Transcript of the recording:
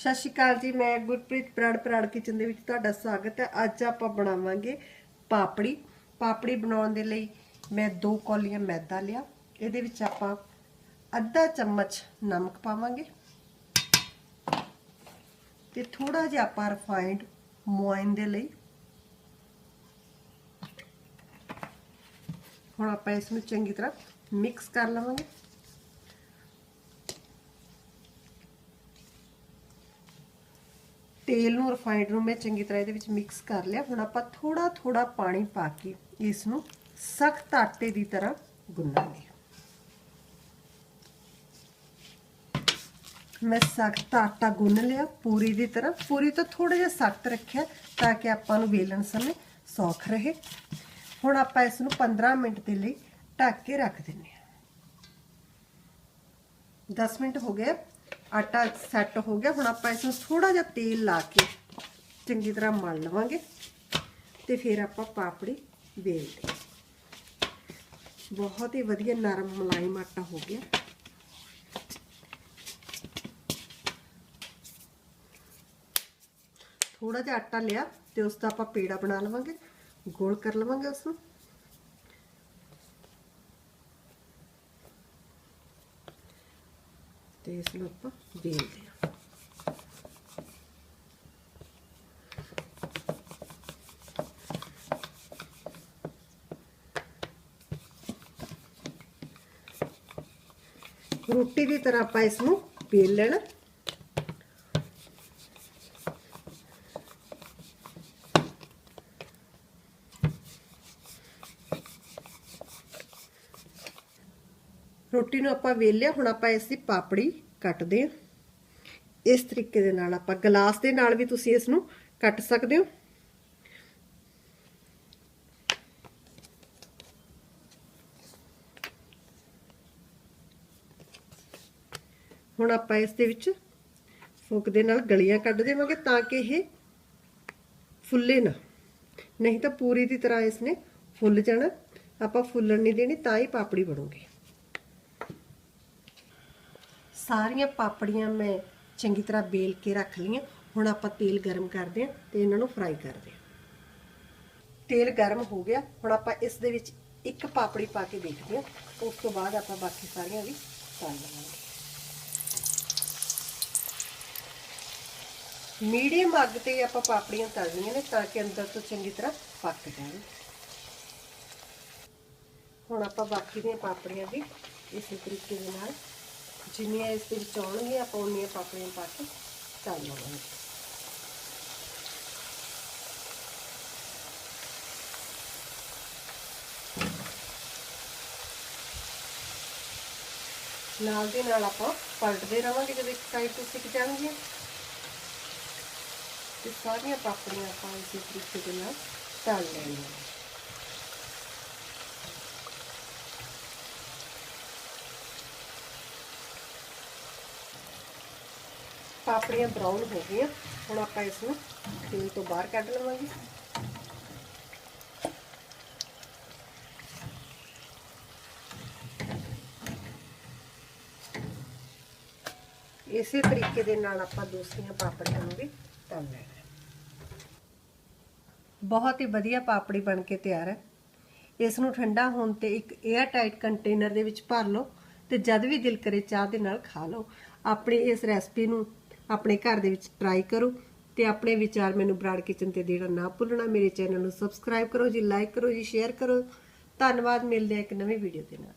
ਸਤਿ ਸ਼੍ਰੀ ਅਕਾਲ ਜੀ, ਮੈਂ ਗੁਰਪ੍ਰੀਤ ਬਰਾੜ ਬਰਾੜ ਕਿਚਨ ਦੇ ਵਿੱਚ ਤੁਹਾਡਾ ਸਵਾਗਤ ਹੈ। ਅੱਜ ਆਪਾਂ ਬਣਾਵਾਂਗੇ ਪਾਪੜੀ। ਪਾਪੜੀ ਬਣਾਉਣ ਦੇ ਲਈ ਮੈਂ 2 ਕੌਲੀਆਂ ਮੈਦਾ ਲਿਆ। ਇਹਦੇ ਵਿੱਚ ਆਪਾਂ ਅੱਧਾ ਚਮਚ ਨਮਕ ਪਾਵਾਂਗੇ ਤੇ ਥੋੜਾ ਜਿਹਾ ਆਪਾਂ ਰਿਫਾਈਂਡ ਮੋਇਨ ਦੇ ਲਈ। ਹੁਣ ਆਪਾਂ ਇਸ ਨੂੰ ਚੰਗੀ ਤਰ੍ਹਾਂ ਮਿਕਸ ਕਰ ਲਵਾਂਗੇ। ਤੇਲ ਨੂੰ ਰਿਫਾਈਂਡ ਨੂੰ ਮੈਂ ਚੰਗੀ ਤਰ੍ਹਾਂ ਇਹਦੇ ਵਿੱਚ ਮਿਕਸ ਕਰ ਲਿਆ। ਹੁਣ ਆਪਾਂ ਥੋੜਾ ਥੋੜਾ ਪਾਣੀ ਪਾ ਕੇ ਇਸ ਨੂੰ ਸਖਤ ਆਟੇ ਦੀ ਤਰ੍ਹਾਂ ਗੁੰਨਾਂਗੇ। ਮੈਂ ਸਖਤ ਆਟਾ ਗੁੰਨ ਲਿਆ ਪੂਰੀ ਦੀ ਤਰ੍ਹਾਂ। ਪੂਰੀ ਤੋਂ ਥੋੜਾ ਜਿਹਾ ਸਖਤ ਰੱਖਿਆ ਤਾਂ ਕਿ ਆਪਾਂ ਨੂੰ ਵੇਲਣ ਸਮੇਂ ਸੌਖ ਰਹੇ। ਹੁਣ ਆਪਾਂ ਇਸ ਨੂੰ 15 ਮਿੰਟ ਦੇ ਲਈ ਢੱਕ ਕੇ ਰੱਖ ਦਿੰਨੇ ਆ 10 ਮਿੰਟ ਹੋ ਗਏ। ਆਟਾ ਸੈੱਟ ਹੋ ਗਿਆ। ਹੁਣ ਆਪਾਂ ਇਸ ਨੂੰ ਥੋੜਾ ਜਿਹਾ ਤੇਲ ਲਾ ਕੇ ਚੰਗੀ ਤਰ੍ਹਾਂ ਮਲ ਲਵਾਂਗੇ ਤੇ ਫਿਰ ਆਪਾਂ ਪਾਪੜੀ ਵੇਲ ਬਹੁਤ ਹੀ ਵਧੀਆ ਨਰਮ ਮਲਾਈਮ ਆਟਾ ਹੋ ਗਿਆ। ਥੋੜਾ ਜਿਹਾ ਆਟਾ ਲਿਆ ਤੇ ਉਸ ਦਾ ਆਪਾਂ ਪੇੜਾ ਬਣਾ ਲਵਾਂਗੇ। ਗੋਲ ਕਰ ਲਵਾਂਗੇ ਉਸ ਨੂੰ ਤੇ ਇਸ ਨੂੰ ਆਪਾਂ ਵੇਲਦੇ ਹਾਂ। ਰੋਟੀ ਦੀ ਤਰ੍ਹਾਂ ਆਪਾਂ ਇਸ ਨੂੰ ਵੇਲ ਲੈਣਾ ਰੋਟੀ ਨੂੰ ਆਪਾਂ ਵੇਲਿਆ, ਹੁਣ ਆਪਾਂ ਇਸ ਦੀ ਪਾਪੜੀ ਕੱਟਦੇ ਹਾਂ। ਇਸ ਤਰੀਕੇ ਦੇ ਨਾਲ ਆਪਾਂ ਗਲਾਸ ਦੇ ਨਾਲ ਵੀ ਤੁਸੀਂ ਇਸ ਨੂੰ ਕੱਟ ਸਕਦੇ ਹੋ। ਹੁਣ ਆਪਾਂ ਇਸ ਦੇ ਵਿੱਚ ਫੋਕ ਦੇ ਨਾਲ ਗਲੀਆਂ ਕੱਢ ਦੇਵਾਂਗੇ ਤਾਂ ਕਿ ਇਹ ਫੁੱਲੇ ਨਾ। ਨਹੀਂ ਤਾਂ ਪੂਰੀ ਦੀ ਤਰ੍ਹਾਂ ਇਸ ਨੇ ਫੁੱਲ ਜਾਣਾ। ਆਪਾਂ ਫੁੱਲਣ ਨਹੀਂ ਦੇਣੀ, ਤਾਂ ਹੀ ਪਾਪੜੀ ਬਣੂਗੀ। ਸਾਰੀਆਂ ਪਾਪੜੀਆਂ ਮੈਂ ਚੰਗੀ ਤਰ੍ਹਾਂ ਬੇਲ ਕੇ ਰੱਖ ਲਈਆਂ। ਹੁਣ ਆਪਾਂ ਤੇਲ ਗਰਮ ਕਰਦੇ ਹਾਂ ਤੇ ਇਹਨਾਂ ਨੂੰ ਫਰਾਈ ਕਰਦੇ ਹਾਂ। ਤੇਲ ਗਰਮ ਹੋ ਗਿਆ। ਹੁਣ ਆਪਾਂ ਇਸ ਦੇ ਵਿੱਚ ਇੱਕ ਪਾਪੜੀ ਪਾ ਕੇ ਦੇਖਦੇ ਹਾਂ। ਉਸ ਤੋਂ ਬਾਅਦ ਆਪਾਂ ਬਾਕੀ ਸਾਰੀਆਂ ਵੀ ਤਲ ਲਵਾਂਗੇ। ਮੀਡੀਅਮ ਅੱਗ ਤੇ ਆਪਾਂ ਪਾਪੜੀਆਂ ਤਲਣੀਆਂ ਨੇ ਤਾਂ ਕਿ ਅੰਦਰ ਤੋਂ ਚੰਗੀ ਤਰ੍ਹਾਂ ਪੱਕ ਜਾਣ। ਹੁਣ ਆਪਾਂ ਬਾਕੀ ਦੀਆਂ ਪਾਪੜੀਆਂ ਵੀ ਇਸੇ ਤਰੀਕੇ ਦੇ ਨਾਲ ਜਿੰਨੀਆਂ ਇਸ ਦੇ ਵਿੱਚ ਆਉਣਗੀਆਂ, ਆਪਾਂ ਉਨੀਆਂ ਪਾਪੜੀਆਂ ਪਾ ਕੇ ਤਲ ਲਵਾਂਗੇ ਨਾਲ ਦੇ ਨਾਲ ਆਪਾਂ ਪਲਟਦੇ ਰਵਾਂਗੇ ਜਦੋਂ ਇੱਕ ਸਾਈਡ ਤੋਂ ਸਿੱਕ ਜਾਣਗੀਆਂ। ਤੇ ਸਾਰੀਆਂ ਪਾਪੜੀਆਂ ਆਪਾਂ ਇਸੇ ਤਰੀਕੇ ਦੇ ਨਾਲ ਤਲ ਲੈਣੀਆਂ। ਪਾਪੜੀਆਂ ਬਰਾਊਨ ਹੋ ਗਈਆਂ। ਹੁਣ ਆਪਾਂ ਇਸ ਨੂੰ ਤੇਲ ਤੋਂ ਬਾਹਰ ਕੱਢ ਲਵਾਂਗੇ। ਇਸੇ ਤਰੀਕੇ ਦੇ ਨਾਲ ਆਪਾਂ ਦੂਸਰੀਆਂ ਪਾਪੜੀਆਂ ਨੂੰ ਵੀ ਤਲ ਲੈਣਾ ਬਹੁਤ ਹੀ ਵਧੀਆ ਪਾਪੜੀ ਬਣ ਕੇ ਤਿਆਰ ਹੈ। ਇਸ ਨੂੰ ਠੰਡਾ ਹੋਣ ਤੇ ਇੱਕ 에ਅਰ ਟਾਈਟ ਕੰਟੇਨਰ ਦੇ ਵਿੱਚ ਭਰ ਲਓ ਤੇ ਜਦ ਵੀ ਦਿਲ ਕਰੇ ਚਾਹ ਦੇ ਨਾਲ ਖਾ ਲਓ। ਆਪਣੀ ਇਸ ਰੈਸਪੀ ਨੂੰ ਆਪਣੇ ਘਰ ਦੇ ਵਿੱਚ ਟਰਾਈ ਕਰੋ ਤੇ ਆਪਣੇ ਵਿਚਾਰ ਮੈਨੂੰ ਬਰਾੜ ਕਿਚਨ ਤੇ ਦੇਣਾ ਨਾ ਭੁੱਲਣਾ। ਮੇਰੇ ਚੈਨਲ ਨੂੰ ਸਬਸਕ੍ਰਾਈਬ ਕਰੋ ਜੀ ਲਾਈਕ ਕਰੋ ਜੀ ਸ਼ੇਅਰ ਕਰੋ। ਧੰਨਵਾਦ, ਮਿਲਦੇ ਆ ਇੱਕ ਨਵੀਂ ਵੀਡੀਓ ਦੇ ਨਾਲ।